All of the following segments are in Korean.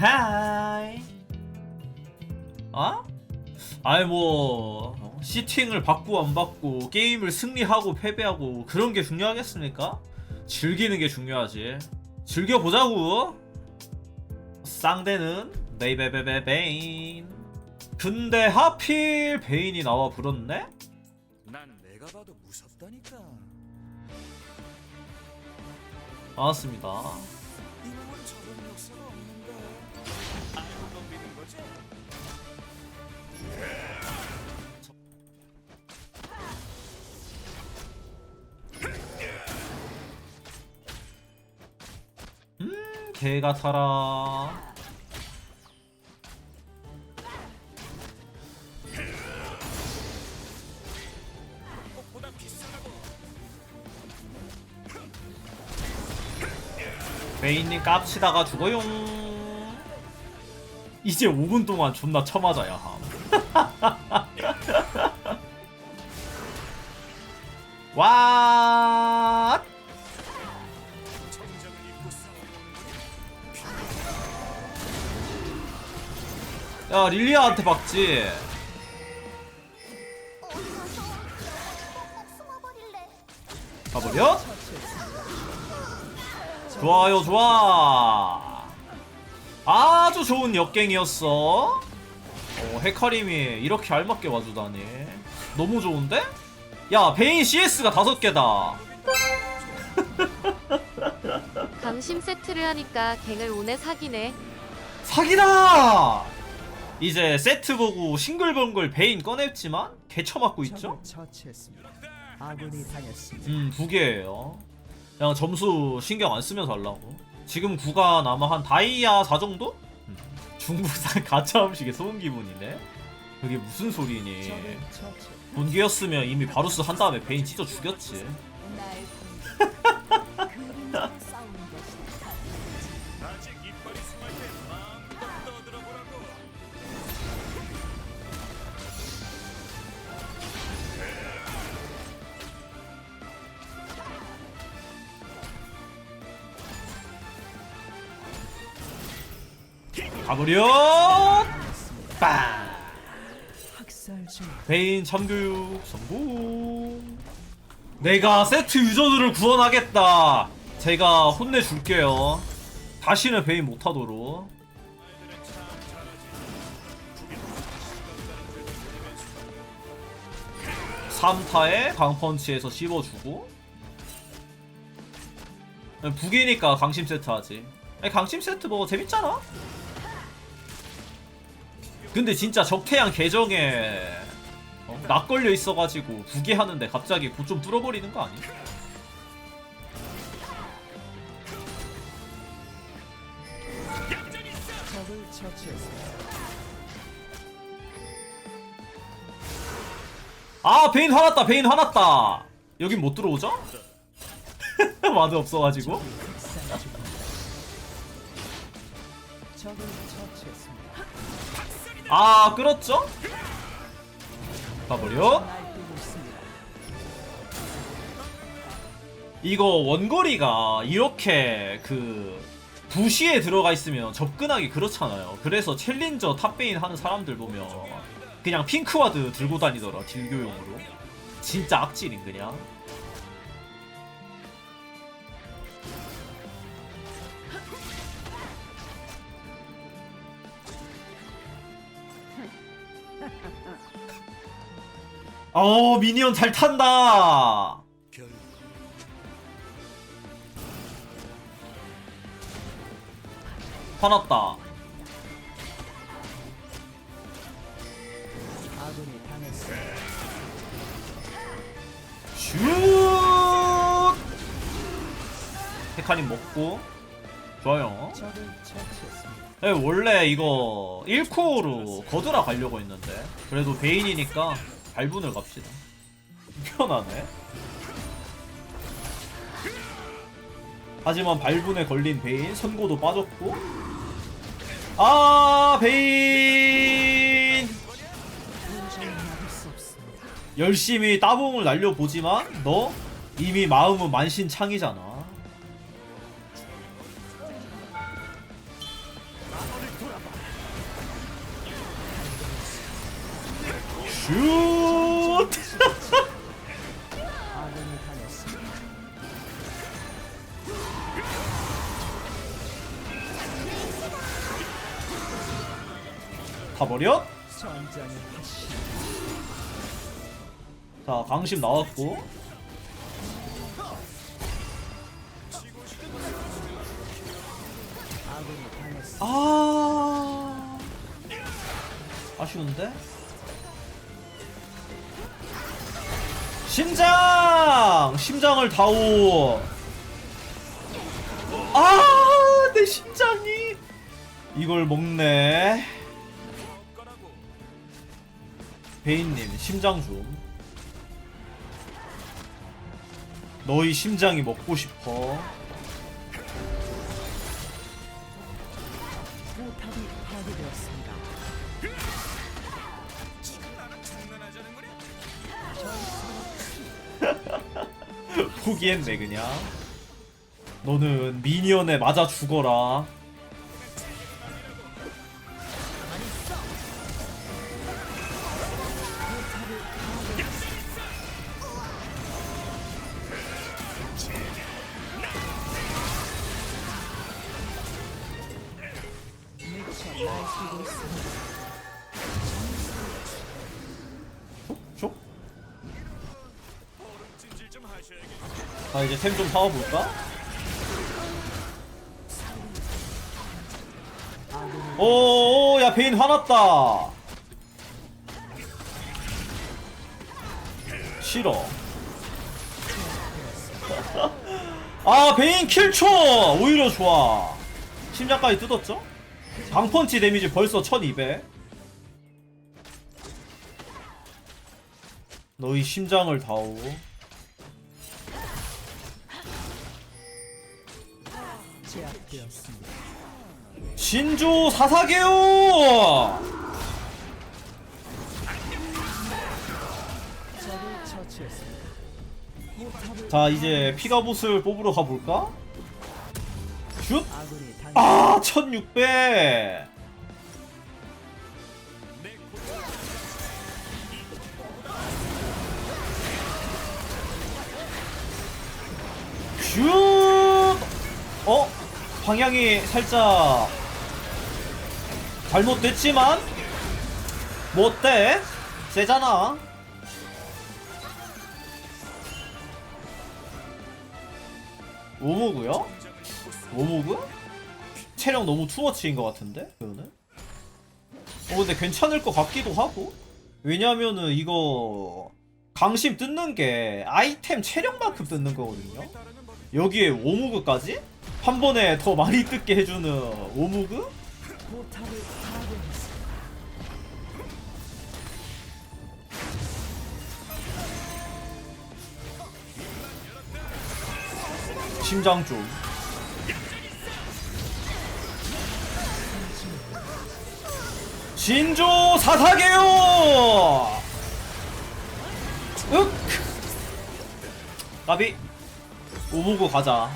하이 어? 아이 뭐 어, 시팅을 받고 안 받고 게임을 승리하고 패배하고 그런 게 중요하겠습니까? 즐기는 게 중요하지. 즐겨보자고! 쌍대는 베이베베베 베인 근데 하필 베인이 나와 불었네? 난 내가 봐도 무섭다니까. 반갑습니다 이놈은 저런 역사가 없는데. 알고 넘기는 거지? 개 같아 베인님 깝치다가 죽어용 이제 5분 동안 존나 쳐맞아야 함. 와 야 릴리아한테 박지. 가버려 좋아요 좋아 아주 좋은 역갱이었어 어, 헤카림이 이렇게 알맞게 와주다니 너무 좋은데? 야 베인 CS가 다섯 개다 강심 세트를 하니까 갱을 오네 사기네. 사기다! 이제 세트 보고 싱글벙글 베인 꺼냈지만 개쳐맞고 있죠? 처치했습니다. 아군이 당했습니다. 음, 두 개예요. 그냥 점수 신경 안 쓰면서 하려고. 지금 구간 아마 한 다이아 4 정도? 음, 중국산 가짜 음식에 소은 기분이네. 그게 무슨 소리니? 본기였으면 이미 바루스 한 다음에 베인 찢어 죽였지. 가버려! 빵! 베인 참교육 성공. 내가 세트 유저들을 구원하겠다. 제가 혼내줄게요. 다시는 베인 못하도록. 3타에 강펀치에서 씹어주고 북이니까 강심 세트 하지 강심 세트 뭐 재밌잖아 근데 진짜 적태양 계정에 어, 낙 걸려 있어가지고 북이 하는데 갑자기 곧좀 뚫어버리는 거 아니야? 아 베인 화났다 베인 화났다 여긴 못 들어오죠? 와드 없어가지고 아 끌었죠? 가버려 날뛰고 있습니다. 이거 원거리가 이렇게 그 부시에 들어가 있으면 접근하기 그렇잖아요. 그래서 챌린저 탑베인 하는 사람들 보면 그냥 핑크와드 들고 다니더라 딜교용으로. 진짜 악질인 그냥. 어 미니언 잘 탄다. 화났다. 슛! 헤카님 먹고 좋아요. 네, 원래 이거 1코어로 거드라 가려고 했는데 그래도 베인이니까 발분을 갑시다. 편하네. 하지만 발분에 걸린 베인 선고도 빠졌고 아 베인 열심히 따봉을 날려보지만 너 이미 마음은 만신창이잖아 슈 가버려? 전장의 화신. 자, 강심 나왔고. 아. 아쉬운데? 심장! 심장을 다오. 아, 내 심장이. 이걸 먹네. 베인님, 심장 좀. 너희 심장이 먹고 싶어. 포기했네 그냥. 너는 미니언에 맞아 죽어라. 미쳐 자 이제 템 좀 사와볼까? 오야 베인 화났다. 싫어. 아 베인 킬초 오히려 좋아. 심장까지 뜯었죠? 방펀치 데미지 벌써 1200 너희 심장을 다오 처치했습니다. 포탑을 자 이제 피가봇을 뽑으러 가볼까? 슛! 아 1600 슛! 어? 방향이 살짝 잘못됐지만 뭐 어때? 세잖아 오모구요? 오모구? 체력 너무 투머치인 것 같은데? 그거는? 어 근데 괜찮을 것 같기도 하고 왜냐면은 이거 강심 뜯는 게 아이템 체력만큼 뜯는 거거든요 여기에 오무그까지? 한 번에 더 많이 뜯게 해주는 오무그? 심장 좀. 신조 사사게요! 윽! 까비. 오무구 가자.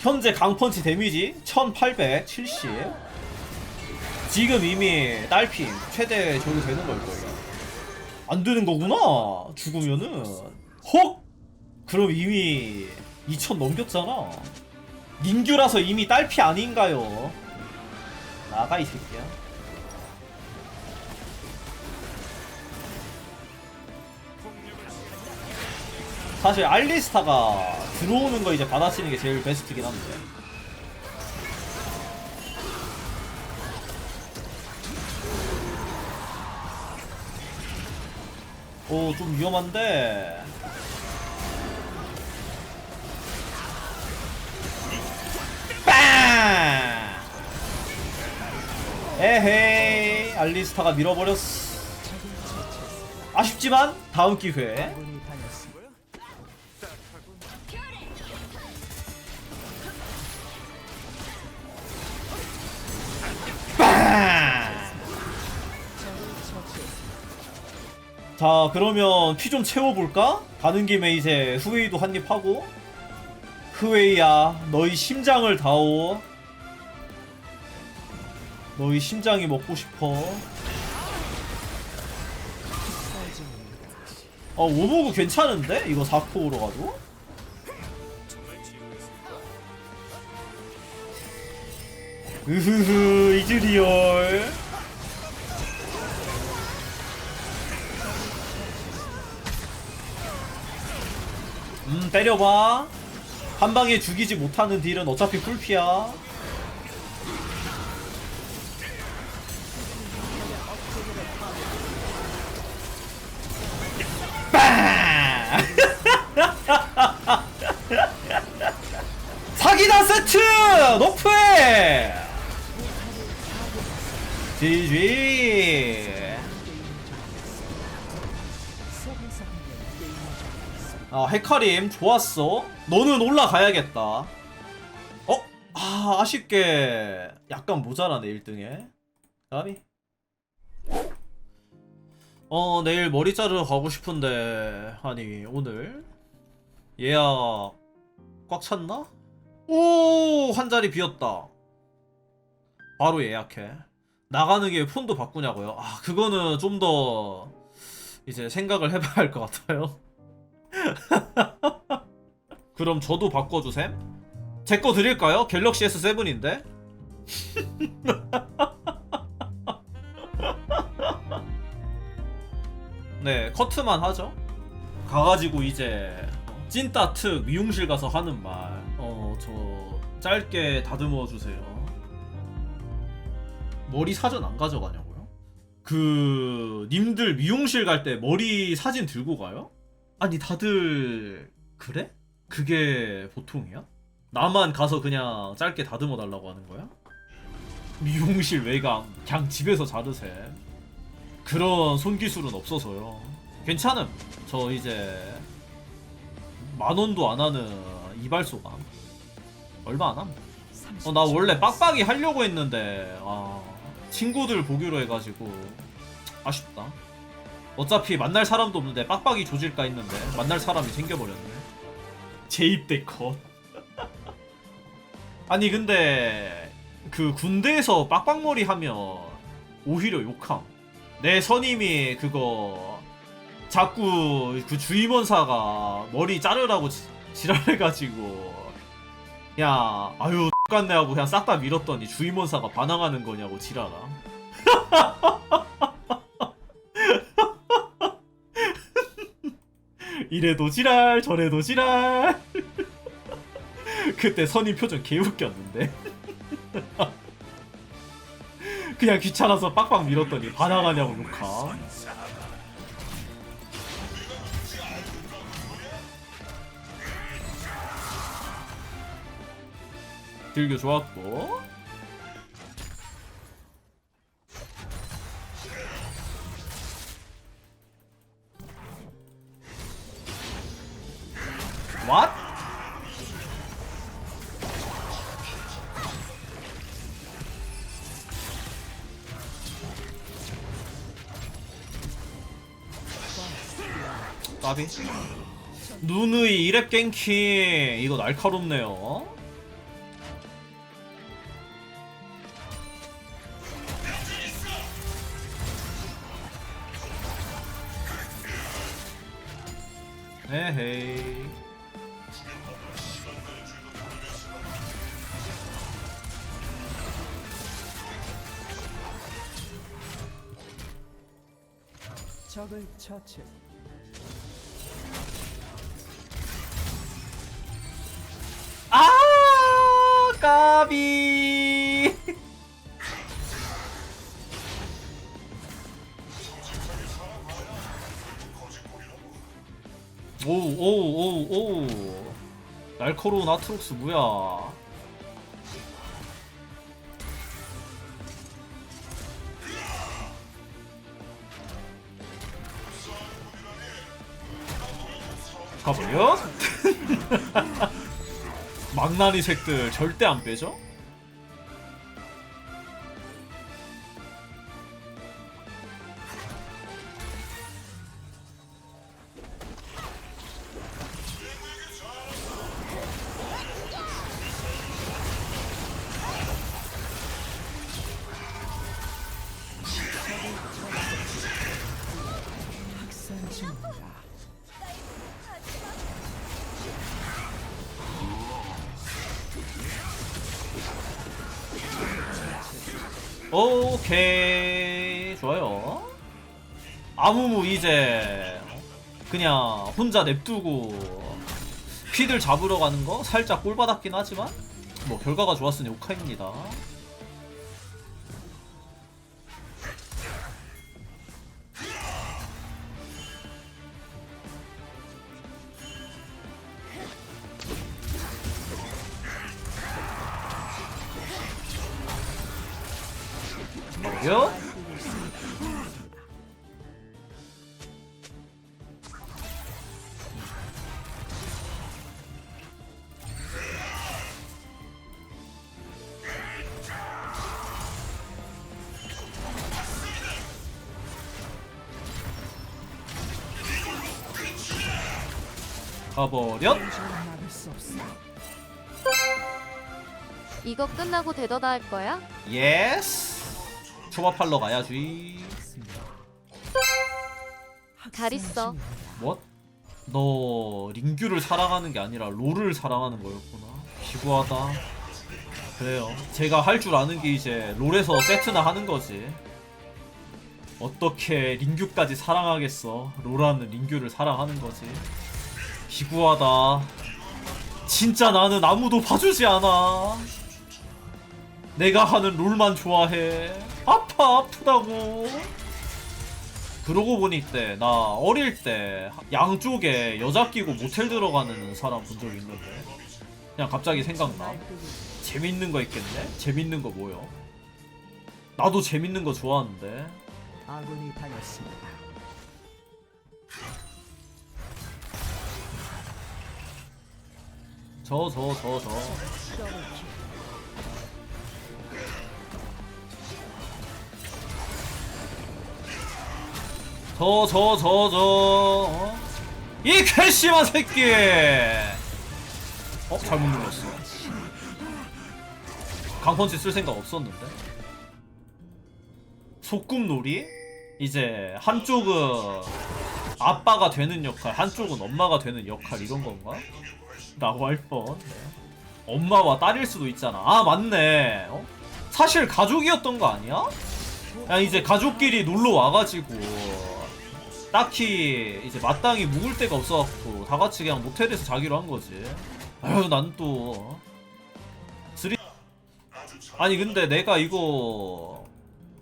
현재 강펀치 데미지 1870 지금 이미 딸핀 최대 저기 되는 걸 거예요. 안 되는 거구나 죽으면은. 헉 그럼 이미 2000 넘겼잖아. 닌규라서 이미 딸피 아닌가요? 나가 이 새끼야. 사실 알리스타가 들어오는 거 이제 받아치는 게 제일 베스트긴 한데. 오 좀 위험한데 에헤이 알리스타가 밀어버렸어 아쉽지만 다음 처치했습니다. 자 그러면 피 좀 채워볼까? 가는 김에 이제 후웨이도 한입 하고 후웨이야 너희 심장을 다오 너희 심장이 먹고 싶어 어 오버구 괜찮은데? 이거 4코어로 가도? 으흐흐 이즈리얼 음 때려봐 한 방에 죽이지 못하는 딜은 어차피 풀피야 GG 아 헤카림 좋았어. 너는 올라가야겠다. 어? 아 아쉽게. 약간 모자라네 1등에. 까비? 어 내일 머리 자르러 가고 싶은데. 아니 오늘? 예약 꽉 찼나? 오 한 자리 비었다. 바로 예약해 나가는 게 폰도 바꾸냐고요? 아 그거는 좀 더 이제 생각을 해봐야 할 것 같아요 그럼 저도 바꿔주셈? 제 거 드릴까요? 갤럭시 S7인데? 네, 커트만 하죠. 가가지고 이제 찐따 특 미용실 가서 하는 말. 어, 저 짧게 다듬어 주세요. 머리 사전 안 가져가냐고요? 그 님들 미용실 갈 때 머리 사진 들고 가요? 아니 다들 그래? 그게 보통이야? 나만 가서 그냥 짧게 다듬어 달라고 하는 거야? 미용실 외곽 그냥 집에서 자르셈 그런 손기술은 없어서요 괜찮음 저 이제 만 원도 안 하는 이발소감 얼마 안 함. 어, 나 원래 빡빡이 하려고 했는데 아, 친구들 보기로 해가지고 아쉽다. 어차피 만날 사람도 없는데 빡빡이 조질까 했는데 만날 사람이 생겨버렸네. 재입대 컷. 아니 근데 그 군대에서 빡빡머리 하면 오히려 욕함. 내 선임이 그거 자꾸 그 주임원사가 머리 자르라고 지- 지랄해가지고 야 아유 같네 하고 그냥 싹 다 밀었더니 주임원사가 반항하는 거냐고 지랄아 이래도 지랄 저래도 지랄. 그때 선임 표정 개웃겼는데. 그냥 귀찮아서 빡빡 밀었더니 반항하냐고 욕함 들교 좋았고. What? 까비? 누누이 이랩 갱킹. 이거 날카롭네요 에헤이 적을 처치. 아 까비 오오오오 날카로운 아트록스 뭐야 가버려? 망나니 색들 절대 안 빼죠? 오케이. 좋아요. 아무무 이제 그냥 혼자 냅두고 피들 잡으러 가는 거 살짝 꼴 받았긴 하지만 뭐 결과가 좋았으니 오카입니다 가요. 가버려? 이거 끝나고 되더다 할 거야? 예스! 초밥하러 가야지. 잘 있어. 뭐? 너 링규를 사랑하는 게 아니라 롤을 사랑하는 거였구나. 기구하다. 그래요. 제가 할 줄 아는 게 이제 롤에서 세트나 하는 거지. 어떻게 링규까지 사랑하겠어? 롤하는 링규를 사랑하는 거지. 기구하다. 진짜 나는 아무도 봐주지 않아. 내가 하는 롤만 좋아해 아파 아프다고 그러고 보니 때 나 어릴 때 양쪽에 여자 끼고 모텔 들어가는 사람 본 적 있는데 그냥 갑자기 생각나 재밌는 거 있겠네? 재밌는 거 뭐요? 나도 재밌는 거 좋아하는데 아군이 당했습니다. 저 저 저저 저 저 저 저 어? 이 캐시마 새끼 어? 잘못 눌렀어 강펀치 쓸 생각 없었는데 소꿉놀이? 이제 한쪽은 아빠가 되는 역할 한쪽은 엄마가 되는 역할 이런 건가? 라고 할 뻔. 네. 엄마와 딸일 수도 있잖아. 아 맞네. 어? 사실 가족이었던 거 아니야? 야 이제 가족끼리 놀러 와가지고 딱히 이제 마땅히 묵을 데가 없어갖고 다 같이 그냥 모텔에서 자기로 한 거지. 아유 난또 쓰리. 아니 근데 내가 이거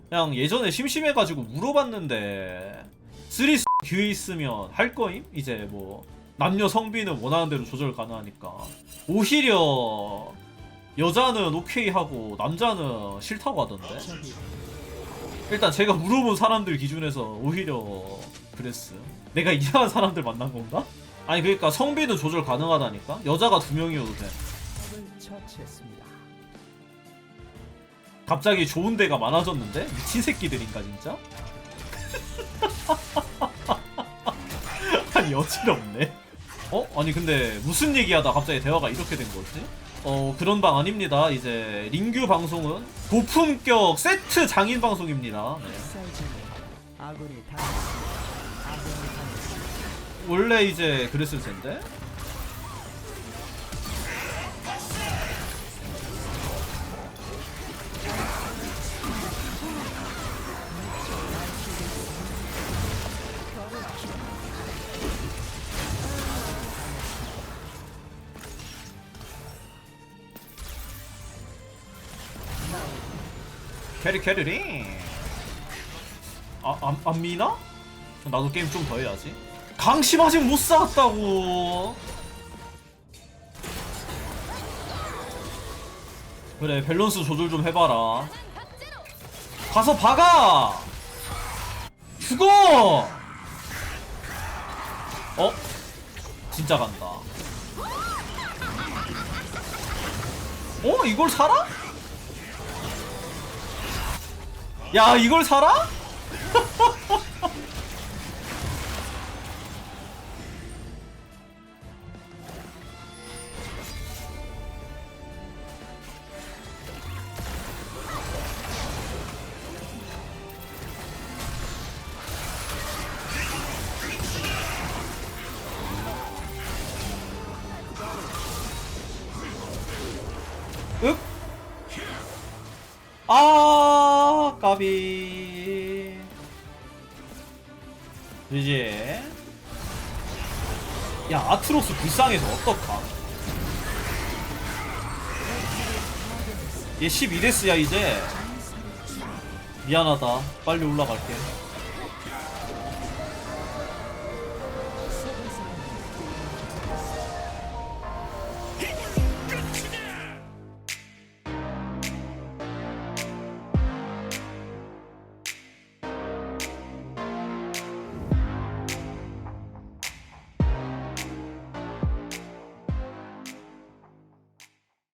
그냥 예전에 심심해가지고 물어봤는데 쓰리 기회 있으면 할 거임? 이제 뭐 남녀 성비는 원하는 대로 조절 가능하니까 오히려 여자는 오케이 하고 남자는 싫다고 하던데 일단 제가 물어본 사람들 기준에서 오히려 그랬음 내가 이상한 사람들 만난 건가? 아니 그러니까 성비는 조절 가능하다니까 여자가 두 명이어도 돼. 갑자기 좋은 데가 많아졌는데 미친 새끼들인가 진짜? 아니 어지럽네. 어? 아니 근데 무슨 얘기하다 갑자기 대화가 이렇게 된 거지? 어 그런 방 아닙니다. 이제 링규 방송은 고품격 세트 장인 방송입니다. 네. 원래 이제 그랬을 텐데. 캐리 캐리링 아, 안, 안 미나? 나도 게임 좀 더 해야지 강심 아직 못 쌓았다고 그래 밸런스 조절 좀 해봐라 가서 박아 죽어 어? 진짜 간다 어? 이걸 살아? 야 이걸 살아? 이제. 야 아트로스 불쌍해서 어떡하 얘 12데스야 이제. 미안하다. 빨리 올라갈게